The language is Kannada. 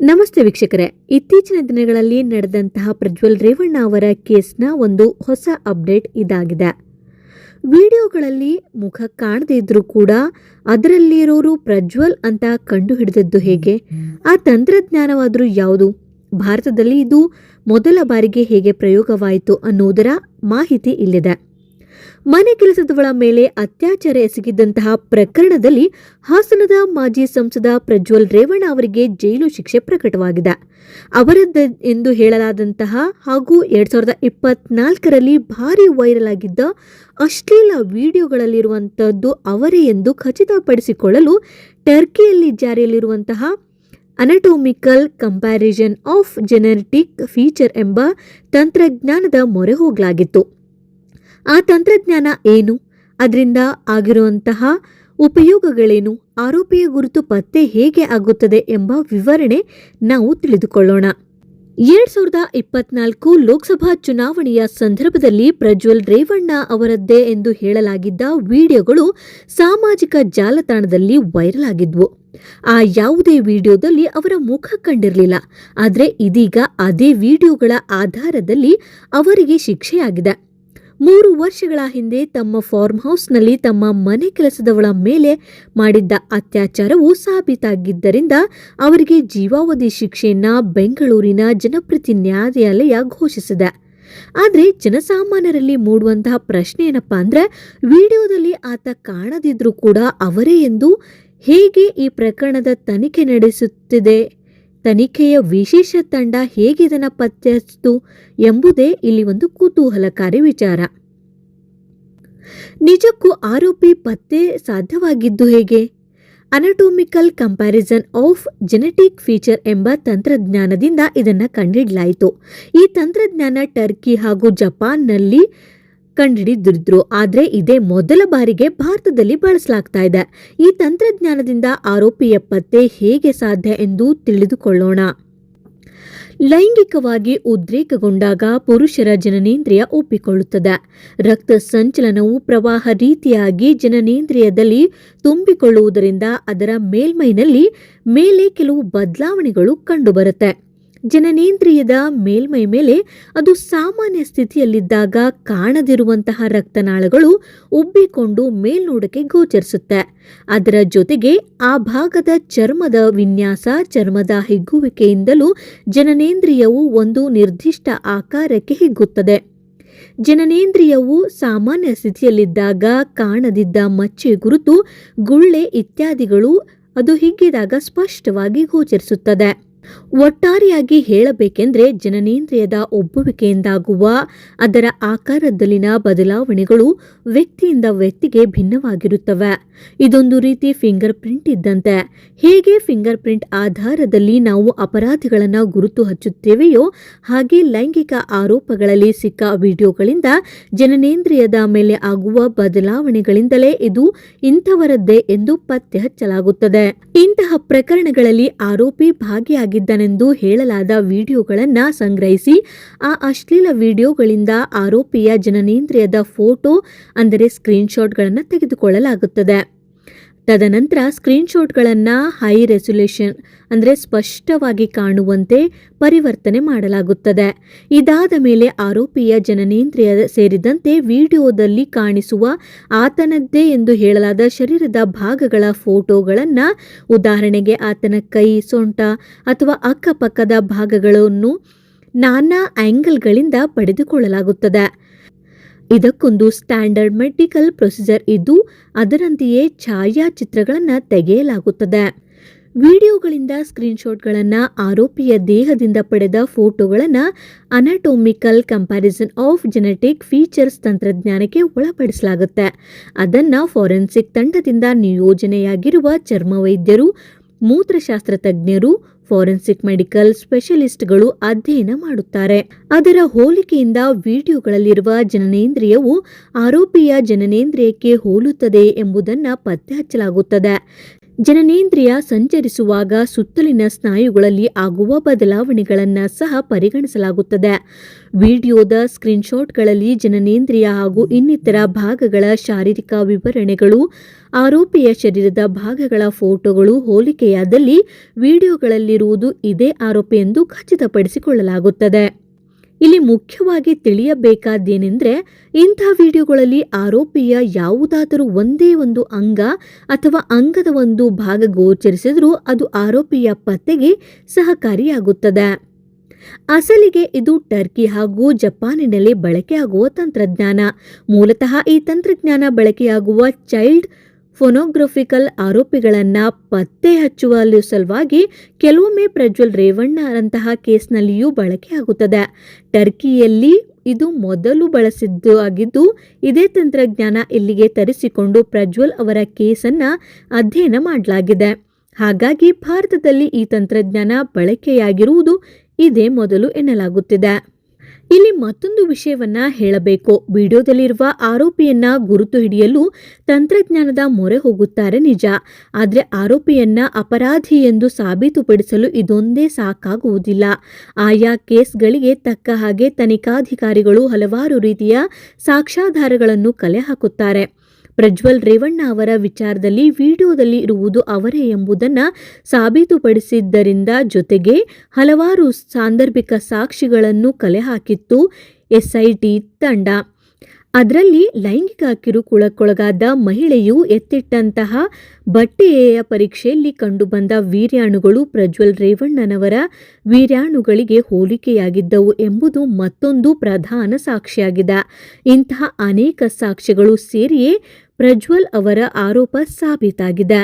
ನಮಸ್ತೆ ವೀಕ್ಷಕರೇ. ಇತ್ತೀಚಿನ ದಿನಗಳಲ್ಲಿ ನಡೆದಂತಹ ಪ್ರಜ್ವಲ್ ರೇವಣ್ಣ ಅವರ ಕೇಸ್ನ ಒಂದು ಹೊಸ ಅಪ್ಡೇಟ್ ಇದಾಗಿದೆ. ವಿಡಿಯೋಗಳಲ್ಲಿ ಮುಖ ಕಾಣದೇ ಇದ್ರೂ ಕೂಡ ಅದರಲ್ಲಿರೋರು ಪ್ರಜ್ವಲ್ ಅಂತ ಕಂಡು ಹಿಡಿದದ್ದು ಹೇಗೆ? ಆ ತಂತ್ರಜ್ಞಾನವಾದರೂ ಯಾವುದು? ಭಾರತದಲ್ಲಿ ಇದು ಮೊದಲ ಬಾರಿಗೆ ಹೇಗೆ ಪ್ರಯೋಗವಾಯಿತು ಅನ್ನುವುದರ ಮಾಹಿತಿ ಇಲ್ಲಿದೆ. ಮನೆ ಕೆಲಸದವಳ ಮೇಲೆ ಅತ್ಯಾಚಾರ ಎಸಗಿದ್ದಂತಹ ಪ್ರಕರಣದಲ್ಲಿ ಹಾಸನದ ಮಾಜಿ ಸಂಸದ ಪ್ರಜ್ವಲ್ ರೇವಣ್ಣ ಅವರಿಗೆ ಜೈಲು ಶಿಕ್ಷೆ ಪ್ರಕಟವಾಗಿದೆ. ಅವರದ್ದ ಎಂದು ಹೇಳಲಾದಂತಹ ಹಾಗೂ ಎರಡ್ ಸಾವಿರದ ಇಪ್ಪತ್ನಾಲ್ಕರಲ್ಲಿ ಭಾರಿ ವೈರಲ್ ಆಗಿದ್ದ ಅಶ್ಲೀಲ ವಿಡಿಯೋಗಳಲ್ಲಿರುವಂಥದ್ದು ಅವರೇ ಎಂದು ಖಚಿತಪಡಿಸಿಕೊಳ್ಳಲು ಟರ್ಕಿಯಲ್ಲಿ ಜಾರಿಯಲ್ಲಿರುವಂತಹ anatomical comparison of genetic feature ಎಂಬ ತಂತ್ರಜ್ಞಾನದ ಮೊರೆ ಹೋಗಲಾಗಿತ್ತು. ಆ ತಂತ್ರಜ್ಞಾನ ಏನು? ಅದರಿಂದ ಆಗಿರುವಂತಹ ಉಪಯೋಗಗಳೇನು? ಆರೋಪಿಯ ಗುರುತು ಪತ್ತೆ ಹೇಗೆ ಆಗುತ್ತದೆ ಎಂಬ ವಿವರಣೆ ನಾವು ತಿಳಿದುಕೊಳ್ಳೋಣ. ಎರಡ್ ಸಾವಿರದ ಇಪ್ಪತ್ನಾಲ್ಕು ಲೋಕಸಭಾ ಚುನಾವಣೆಯ ಸಂದರ್ಭದಲ್ಲಿ ಪ್ರಜ್ವಲ್ ರೇವಣ್ಣ ಅವರದ್ದೇ ಎಂದು ಹೇಳಲಾಗಿದ್ದ ವಿಡಿಯೋಗಳು ಸಾಮಾಜಿಕ ಜಾಲತಾಣದಲ್ಲಿ ವೈರಲ್ ಆಗಿದ್ವು. ಆ ಯಾವುದೇ ವಿಡಿಯೋದಲ್ಲಿ ಅವರ ಮುಖ ಕಂಡಿರಲಿಲ್ಲ. ಆದರೆ ಇದೀಗ ಅದೇ ವಿಡಿಯೋಗಳ ಆಧಾರದಲ್ಲಿ ಅವರಿಗೆ ಶಿಕ್ಷೆಯಾಗಿದೆ. ಮೂರು ವರ್ಷಗಳ ಹಿಂದೆ ತಮ್ಮ ಫಾರ್ಮ್ ಹೌಸ್ನಲ್ಲಿ ತಮ್ಮ ಮನೆ ಕೆಲಸದವಳ ಮೇಲೆ ಮಾಡಿದ್ದ ಅತ್ಯಾಚಾರವು ಸಾಬೀತಾಗಿದ್ದರಿಂದ ಅವರಿಗೆ ಜೀವಾವಧಿ ಶಿಕ್ಷೆಯನ್ನ ಬೆಂಗಳೂರಿನ ಜನಪ್ರತಿ ನ್ಯಾಯಾಲಯ ಘೋಷಿಸಿದೆ. ಆದರೆ ಜನಸಾಮಾನ್ಯರಲ್ಲಿ ಮೂಡುವಂತಹ ಪ್ರಶ್ನೆ ಏನಪ್ಪಾ ಅಂದ್ರೆ, ವಿಡಿಯೋದಲ್ಲಿ ಆತ ಕಾಣದಿದ್ರೂ ಕೂಡ ಅವರೇ ಎಂದು ಹೇಗೆ ಈ ಪ್ರಕರಣದ ತನಿಖೆ ನಡೆಸುತ್ತಿದೆ? ತನಿಖೆಯ ವಿಶೇಷ ತಂಡ ಹೇಗೆ ಇದನ್ನು ಪತ್ತೆ ಹಚ್ಚಿತು ಎಂಬುದೇ ಇಲ್ಲಿ ಒಂದು ಕುತೂಹಲಕಾರಿ ವಿಚಾರ. ನಿಜಕ್ಕೂ ಆರೋಪಿ ಪತ್ತೆ ಸಾಧ್ಯವಾಗಿದ್ದು ಹೇಗೆ? Anatomical comparison of genetic feature ಎಂಬ ತಂತ್ರಜ್ಞಾನದಿಂದ ಇದನ್ನು ಕಂಡುಹಿಡಲಾಯಿತು ಈ ತಂತ್ರಜ್ಞಾನ ಟರ್ಕಿ ಹಾಗೂ ಜಪಾನ್ನಲ್ಲಿ ಕಂಡುಹಿಡಿದಿದ್ರು. ಆದರೆ ಇದೇ ಮೊದಲ ಬಾರಿಗೆ ಭಾರತದಲ್ಲಿ ಬಳಸಲಾಗ್ತಾ ಇದೆ. ಈ ತಂತ್ರಜ್ಞಾನದಿಂದ ಆರೋಪಿಯ ಪತ್ತೆ ಹೇಗೆ ಸಾಧ್ಯ ಎಂದು ತಿಳಿದುಕೊಳ್ಳೋಣ. ಲೈಂಗಿಕವಾಗಿ ಉದ್ರೇಕಗೊಂಡಾಗ ಪುರುಷರ ಜನನೇಂದ್ರಿಯ ಒಪ್ಪಿಕೊಳ್ಳುತ್ತದೆ. ರಕ್ತ ಸಂಚಲನವು ಪ್ರವಾಹ ರೀತಿಯಾಗಿ ಜನನೇಂದ್ರಿಯದಲ್ಲಿ ತುಂಬಿಕೊಳ್ಳುವುದರಿಂದ ಅದರ ಮೇಲ್ಮೈನಲ್ಲಿ ಮೇಲೆ ಕೆಲವು ಬದಲಾವಣೆಗಳು ಕಂಡುಬರುತ್ತೆ. ಜನನೇಂದ್ರಿಯದ ಮೇಲ್ಮೈ ಮೇಲೆ ಅದು ಸಾಮಾನ್ಯ ಸ್ಥಿತಿಯಲ್ಲಿದ್ದಾಗ ಕಾಣದಿರುವಂತಹ ರಕ್ತನಾಳಗಳು ಉಬ್ಬಿಕೊಂಡು ಮೇಲ್ನೋಡಕ್ಕೆ ಗೋಚರಿಸುತ್ತೆ. ಅದರ ಜೊತೆಗೆ ಆ ಭಾಗದ ಚರ್ಮದ ವಿನ್ಯಾಸ, ಚರ್ಮದ ಹಿಗ್ಗುವಿಕೆಯಿಂದಲೂ ಜನನೇಂದ್ರಿಯವು ಒಂದು ನಿರ್ದಿಷ್ಟ ಆಕಾರಕ್ಕೆ ಹಿಗ್ಗುತ್ತದೆ. ಜನನೇಂದ್ರಿಯವು ಸಾಮಾನ್ಯ ಸ್ಥಿತಿಯಲ್ಲಿದ್ದಾಗ ಕಾಣದಿದ್ದ ಮಚ್ಚೆ ಗುರುತು, ಗುಳ್ಳೆ ಇತ್ಯಾದಿಗಳು ಅದು ಹಿಗ್ಗಿದಾಗ ಸ್ಪಷ್ಟವಾಗಿ ಗೋಚರಿಸುತ್ತದೆ. ಒಟ್ಟಾರೆಯಾಗಿ ಹೇಳಬೇಕೆಂದರೆ ಜನನೇಂದ್ರಿಯದ ಒಬ್ಬುವಿಕೆಯಿಂದಾಗುವ, ಅದರ ಆಕಾರದಲ್ಲಿನ ಬದಲಾವಣೆಗಳು ವ್ಯಕ್ತಿಯಿಂದ ವ್ಯಕ್ತಿಗೆ ಭಿನ್ನವಾಗಿರುತ್ತವೆ. ಇದೊಂದು ರೀತಿ ಫಿಂಗರ್ ಪ್ರಿಂಟ್ ಇದ್ದಂತೆ. ಹೇಗೆ ಫಿಂಗರ್ ಪ್ರಿಂಟ್ ಆಧಾರದಲ್ಲಿ ನಾವು ಅಪರಾಧಿಗಳನ್ನು ಗುರುತು ಹಚ್ಚುತ್ತೇವೆಯೋ ಹಾಗೆ ಲೈಂಗಿಕ ಆರೋಪಗಳಲ್ಲಿ ಸಿಕ್ಕ ವಿಡಿಯೋಗಳಿಂದ ಜನನೇಂದ್ರಿಯದ ಮೇಲೆ ಆಗುವ ಬದಲಾವಣೆಗಳಿಂದಲೇ ಇದು ಇಂಥವರದ್ದೇ ಎಂದು ಪತ್ತೆ ಹಚ್ಚಲಾಗುತ್ತದೆ ಇಂತಹ ಪ್ರಕರಣಗಳಲ್ಲಿ ಆರೋಪಿ ಭಾಗಿಯಾಗಿದ್ದನೆಂದು ಹೇಳಲಾದ ವಿಡಿಯೋಗಳನ್ನು ಸಂಗ್ರಹಿಸಿ ಆ ಅಶ್ಲೀಲ ವಿಡಿಯೋಗಳಿಂದ ಆರೋಪಿಯ ಜನನೇಂದ್ರಿಯದ ಫೋಟೋ ಅಂದರೆ ಸ್ಕ್ರೀನ್ಶಾಟ್ಗಳನ್ನು ತೆಗೆದುಕೊಳ್ಳಲಾಗುತ್ತದೆ. ತದನಂತರ ಸ್ಕ್ರೀನ್ಶಾಟ್ಗಳನ್ನು ಹೈ ರೆಸೊಲ್ಯೂಷನ್ ಅಂದರೆ ಸ್ಪಷ್ಟವಾಗಿ ಕಾಣುವಂತೆ ಪರಿವರ್ತನೆ ಮಾಡಲಾಗುತ್ತದೆ. ಇದಾದ ಮೇಲೆ ಆರೋಪಿಯ ಜನನೇಂದ್ರಿಯ ಸೇರಿದಂತೆ ವಿಡಿಯೋದಲ್ಲಿ ಕಾಣಿಸುವ ಆತನದ್ದೇ ಎಂದು ಹೇಳಲಾದ ಶರೀರದ ಭಾಗಗಳ ಫೋಟೋಗಳನ್ನು ಉದಾಹರಣೆಗೆ ಆತನ ಕೈ, ಸೊಂಟ ಅಥವಾ ಅಕ್ಕಪಕ್ಕದ ಭಾಗಗಳನ್ನು ನಾನಾ ಆ್ಯಂಗಲ್ಗಳಿಂದ ಪಡೆದುಕೊಳ್ಳಲಾಗುತ್ತದೆ. ಇದಕ್ಕೊಂದು ಸ್ಟ್ಯಾಂಡರ್ಡ್ ಮೆಡಿಕಲ್ ಪ್ರೊಸೀಜರ್ ಇದ್ದು ಅದರಂತೆಯೇ ಛಾಯಾಚಿತ್ರಗಳನ್ನು ತೆಗೆಯಲಾಗುತ್ತದೆ. ವಿಡಿಯೋಗಳಿಂದ ಸ್ಕ್ರೀನ್ಶಾಟ್ಗಳನ್ನು ಆರೋಪಿಯ ದೇಹದಿಂದ ಪಡೆದ ಫೋಟೋಗಳನ್ನು anatomical comparison of genetic features ತಂತ್ರಜ್ಞಾನಕ್ಕೆ ಒಳಪಡಿಸಲಾಗುತ್ತೆ. ಅದನ್ನು ಫಾರೆನ್ಸಿಕ್ ತಂಡದಿಂದ ನಿಯೋಜನೆಯಾಗಿರುವ ಚರ್ಮವೈದ್ಯರು ಮೂತ್ರಶಾಸ್ತ್ರ ತಜ್ಞರು ಫಾರೆನ್ಸಿಕ್ ಮೆಡಿಕಲ್ ಸ್ಪೆಷಲಿಸ್ಟ್ಗಳು ಅಧ್ಯಯನ ಮಾಡುತ್ತಾರೆ. ಅದರ ಹೋಲಿಕೆಯಿಂದ ವಿಡಿಯೋಗಳಲ್ಲಿರುವ ಜನನೇಂದ್ರಿಯವು ಆರೋಪಿಯ ಜನನೇಂದ್ರಿಯಕ್ಕೆ ಹೋಲುತ್ತದೆ ಎಂಬುದನ್ನು ಪತ್ತೆ ಹಚ್ಚಲಾಗುತ್ತದೆ. ಜನನೇಂದ್ರಿಯ ಸಂಚರಿಸುವಾಗ ಸುತ್ತಲಿನ ಸ್ನಾಯುಗಳಲ್ಲಿ ಆಗುವ ಬದಲಾವಣೆಗಳನ್ನು ಸಹ ಪರಿಗಣಿಸಲಾಗುತ್ತದೆ. ವಿಡಿಯೋದ ಸ್ಕ್ರೀನ್ಶಾಟ್ಗಳಲ್ಲಿ ಜನನೇಂದ್ರಿಯ ಹಾಗೂ ಇನ್ನಿತರ ಭಾಗಗಳ ಶಾರೀರಿಕ ವಿವರಣೆಗಳು, ಆರೋಪಿಯ ಶರೀರದ ಭಾಗಗಳ ಫೋಟೋಗಳು ಹೋಲಿಕೆಯಾದಲ್ಲಿ ವಿಡಿಯೋಗಳಲ್ಲಿರುವುದು ಇದೇ ಆರೋಪಿ ಎಂದು ಖಚಿತಪಡಿಸಿಕೊಳ್ಳಲಾಗುತ್ತದೆ. ಇಲ್ಲಿ ಮುಖ್ಯವಾಗಿ ತಿಳಿಯಬೇಕಾದ್ದೇನೆಂದರೆ ಇಂಥ ವಿಡಿಯೋಗಳಲ್ಲಿ ಆರೋಪಿಯ ಯಾವುದಾದರೂ ಒಂದೇ ಒಂದು ಅಂಗ ಅಥವಾ ಅಂಗದ ಒಂದು ಭಾಗ ಗೋಚರಿಸಿದರೂ ಅದು ಆರೋಪಿಯ ಪತ್ತೆಗೆ ಸಹಕಾರಿಯಾಗುತ್ತದೆ. ಅಸಲಿಗೆ ಇದು ಟರ್ಕಿ ಹಾಗೂ ಜಪಾನಿನಲ್ಲಿ ಬಳಕೆಯಾಗುವ ತಂತ್ರಜ್ಞಾನ. ಮೂಲತಃ ಈ ತಂತ್ರಜ್ಞಾನ ಬಳಕೆಯಾಗುವ ಚೈಲ್ಡ್ ಫೊನೋಗ್ರಫಿಕಲ್ ಆರೋಪಿಗಳನ್ನು ಪತ್ತೆ ಹಚ್ಚುವ ಸಲುವಾಗಿ ಕೆಲವೊಮ್ಮೆ ಪ್ರಜ್ವಲ್ ರೇವಣ್ಣರಂತಹ ಕೇಸ್ನಲ್ಲಿಯೂ ಬಳಕೆಯಾಗುತ್ತದೆ ಟರ್ಕಿಯಲ್ಲಿ ಇದು ಮೊದಲು ಬಳಸಿದ್ದು ಆಗಿದ್ದು, ಇದೇ ತಂತ್ರಜ್ಞಾನ ಇಲ್ಲಿಗೆ ತರಿಸಿಕೊಂಡು ಪ್ರಜ್ವಲ್ ಅವರ ಕೇಸನ್ನ ಅಧ್ಯಯನ ಮಾಡಲಾಗಿದೆ. ಹಾಗಾಗಿ ಭಾರತದಲ್ಲಿ ಈ ತಂತ್ರಜ್ಞಾನ ಬಳಕೆಯಾಗಿರುವುದು ಇದೇ ಮೊದಲು ಎನ್ನಲಾಗುತ್ತಿದೆ. ಇಲ್ಲಿ ಮತ್ತೊಂದು ವಿಷಯವನ್ನ ಹೇಳಬೇಕು. ವಿಡಿಯೋದಲ್ಲಿರುವ ಆರೋಪಿಯನ್ನ ಗುರುತು ಹಿಡಿಯಲು ತಂತ್ರಜ್ಞಾನದ ಮೊರೆ ಹೋಗುತ್ತಾರೆ ನಿಜ. ಆದರೆ ಆರೋಪಿಯನ್ನ ಅಪರಾಧಿ ಎಂದು ಸಾಬೀತುಪಡಿಸಲು ಇದೊಂದೇ ಸಾಕಾಗುವುದಿಲ್ಲ. ಆಯಾ ಕೇಸ್ಗಳಿಗೆ ತಕ್ಕ ಹಾಗೆ ತನಿಖಾಧಿಕಾರಿಗಳು ಹಲವಾರು ರೀತಿಯ ಸಾಕ್ಷ್ಯಾಧಾರಗಳನ್ನು ಕಲೆ ಹಾಕುತ್ತಾರೆ. ಪ್ರಜ್ವಲ್ ರೇವಣ್ಣ ಅವರ ವಿಚಾರದಲ್ಲಿ ವಿಡಿಯೋದಲ್ಲಿ ಇರುವುದು ಅವರೇ ಎಂಬುದನ್ನು ಸಾಬೀತುಪಡಿಸಿದ್ದರಿಂದ ಜೊತೆಗೆ ಹಲವಾರು ಸಾಂದರ್ಭಿಕ ಸಾಕ್ಷಿಗಳನ್ನು ಕಲೆ ಹಾಕಿತ್ತು ಎಸ್ಐಟಿ ತಂಡ. ಅದರಲ್ಲಿ ಲೈಂಗಿಕ ಕಿರುಕುಳಕ್ಕೊಳಗಾದ ಮಹಿಳೆಯು ಎತ್ತಿಟ್ಟಂತಹ ಬಟ್ಟೆಯ ಪರೀಕ್ಷೆಯಲ್ಲಿ ಕಂಡುಬಂದ ವೀರ್ಯಾಣುಗಳು ಪ್ರಜ್ವಲ್ ರೇವಣ್ಣನವರ ವೀರ್ಯಾಣುಗಳಿಗೆ ಹೋಲಿಕೆಯಾಗಿದ್ದವು ಎಂಬುದು ಮತ್ತೊಂದು ಪ್ರಧಾನ ಸಾಕ್ಷಿಯಾಗಿದೆ. ಇಂತಹ ಅನೇಕ ಸಾಕ್ಷ್ಯಗಳು ಸೇರಿಯೇ ಪ್ರಜ್ವಲ್ ಅವರ ಆರೋಪ ಸಾಬೀತಾಗಿದೆ.